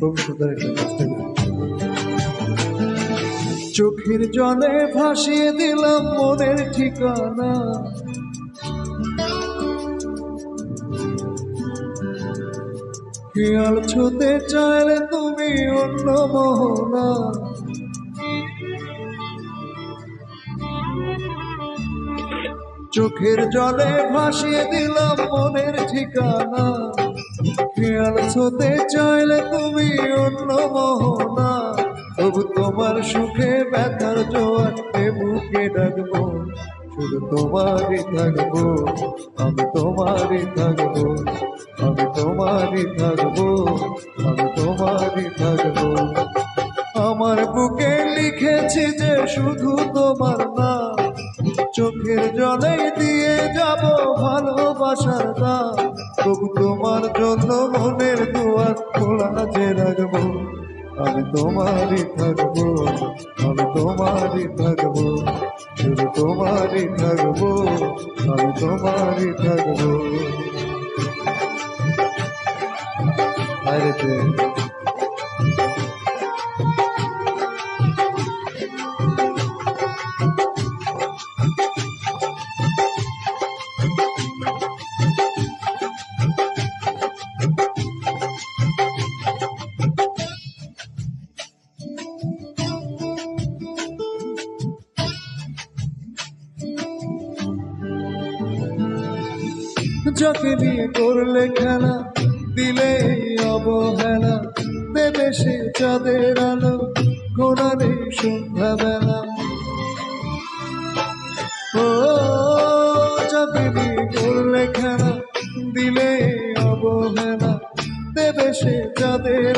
ভবিষ্যতের একটা কাজটা চোখের জলে ভাসিয়ে দিলাম মনের ঠিকানা। খেয়াল ছুতে চাইলে তুমি অন্য মোহনা। চোখের জলে ভাসিয়ে দিলাম মনের ঠিকানা। খেয়াল ছুতে চাইলে তুমি অন্য মোহনা। তবু তোমার সুখে ব্যথার জোয়ারে বুকে ডাকবো। শুধু তোমারই থাকব, আমি তোমারই থাকব, আমি তোমারই থাকব, আমি তোমারই থাকব। আমার বুকে লিখেছি যে শুধু তোমার নাম। চোখের জলে দিয়ে যাব ভালোবাসার দাম। তবু তোমার জন্য মনের দুয়ার খোলা যে রাখব। আমি তোমারই থাকব, আমি তোমারই থাকব, শুধু তোমারই থাকব, আমি তোমারই থাকব। আরে যাকে নিয়ে করলে খেলা, দিলে অবহেলা। দেবে সে চাঁদের আলো গোনা নেই সন্ধ্যাবেলা। ও যাকে নিয়ে করলে খেলা, দিলে অবহেলা। দেবে সে চাঁদের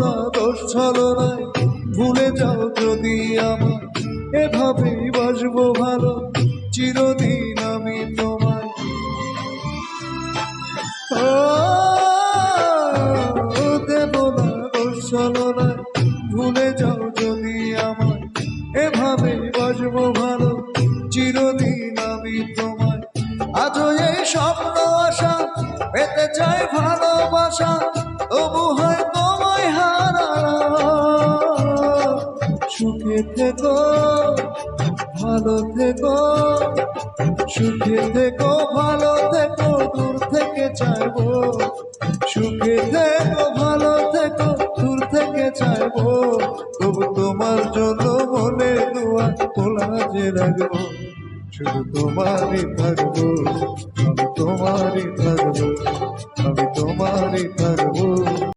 না দোষ ছলনায় ভুলে যাও যদি আমার এভাবেই বাসবো ভালো, চিরদিন আমি তোমায়। দেব দোষ ছলনায় ভুলে যাও যদি আমার এভাবেই বাসবো ভালো, চিরদিন আমি তোমায়। আজও এই স্বপ্ন আশা পেতে চাই ভালোবাসা, তবু হয় সুখে থেকো, ভালো থেকো, সুখে থেকো, ভালো থেকো, দূর থেকে চাইব। সুখে থেকো, ভালো থেকো, দূর থেকে চাইব। তবু তোমার জন্য মনে দোয়া খোলা যে রাখব শুধু তোমারই থাকব, আমি তোমারই থাকব, আমি তোমারই থাকব।